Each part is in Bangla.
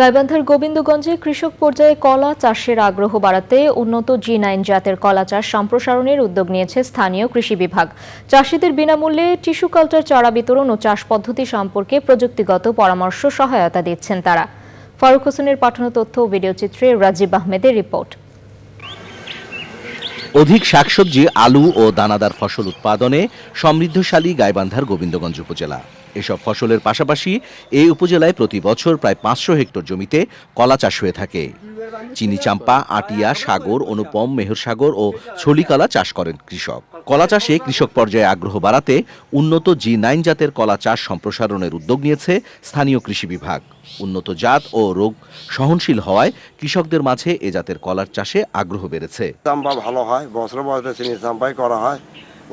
গাইবান্ধার গোবিন্দগঞ্জে কৃষক পর্যায়ে কলা চাষের আগ্রহ বাড়াতে উন্নত জি নাইন জাতের কলা চাষ সম্প্রসারণের উদ্যোগ নিয়েছে স্থানীয় কৃষি বিভাগ। চাষিদের বিনামূল্যে টিস্যু কালচার, চারা বিতরণ ও চাষ পদ্ধতি সম্পর্কে প্রযুক্তিগত পরামর্শ সহায়তা দিচ্ছেন তারা। ফারুক হোসেনের পাঠানো তথ্য ও ভিডিও চিত্রে রাজীব আহমেদের রিপোর্ট। অধিক শাকসবজি, আলু ও দানাদার ফসল উৎপাদনে সমৃদ্ধশালী গাইবান্ধার গোবিন্দগঞ্জ উপজেলা। এসব ফসলের পাশাপাশি এই উপজেলায় প্রতি বছর প্রায় পাঁচশো হেক্টর জমিতে কলা চাষ হয়ে থাকে। চিনি চাম্পা আটিয়া সাগর অনুপম মেহরসাগর ও ছলিকলা চাষ করেন কৃষক। কলা চাষে কৃষক পর্যায়ে আগ্রহ বাড়াতে উন্নত জি নাইন জাতের কলা চাষ সম্প্রসারণের উদ্যোগ নিয়েছে স্থানীয় কৃষি বিভাগ। উন্নত জাত ও রোগ সহনশীল হওয়ায় কৃষকদের মাঝে এ জাতের কলার চাষে আগ্রহ বেড়েছে। চাম্পা ভালো হয় বছর বছরে চিনি চাম্পাই করা হয়।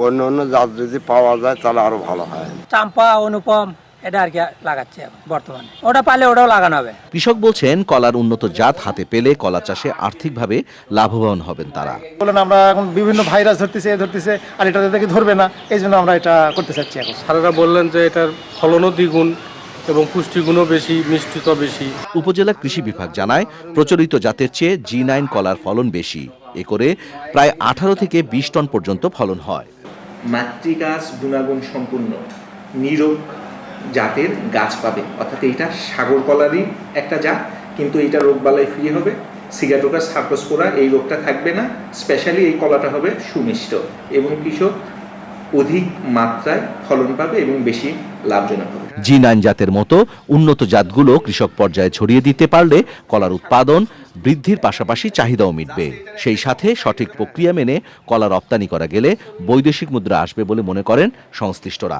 অন্য অন্য জাত যদি পাওয়া যায় তাহলে আরও ভালো হয়। চাম্পা অনুপম এটা আর কি লাগাচ্ছে বর্তমানে। ওটা পালে ওটাও লাগানো হবে। কৃষক বলছেন কলার উন্নত জাত হাতে পেলে কলা চাষে আর্থিকভাবে লাভবান হবেন তারা। বলেন আমরা এখন বিভিন্ন ভাইরাস ধরতেছে এ ধরতেছে আর এটা দেখে ধরবে না এই জন্য আমরা এটা করতে চাচ্ছি এখন। স্যারেরা বললেন যে এটার ফলনও দ্বিগুণ এবং পুষ্টিগুণও বেশি মিষ্টিতা বেশি। উপজেলা কৃষি বিভাগ জানায় প্রচলিত জাতের চেয়ে জি নাইন কলার ফলন বেশি। এ করে প্রায় আঠারো থেকে বিশ টন পর্যন্ত ফলন হয়। মাতৃগাছ গুণাগুণ সম্পূর্ণ নিরোগ জাতের গাছ পাবে। অর্থাৎ এইটা সাগর কলারই একটা জাত, কিন্তু এইটা রোগবালাই ফ্রি হবে। সিগাটোকাস সার্কোস্পোরা এই রোগটা থাকবে না। স্পেশালি এই কলাটা হবে সুমিষ্ট এবং কৃষক অধিক মাত্রায় ফলন পাবে এবং বেশি লাভজনক হবে। জি নাইন জাতের মতো উন্নত জাতগুলো কৃষক পর্যায়ে ছড়িয়ে দিতে পারলে কলার উৎপাদন বৃদ্ধির পাশাপাশি চাহিদাও মিটবে। সেই সাথে সঠিক প্রক্রিয়া মেনে কলা রপ্তানি করা গেলে বৈদেশিক মুদ্রা আসবে বলে মনে করেন সংশ্লিষ্টরা।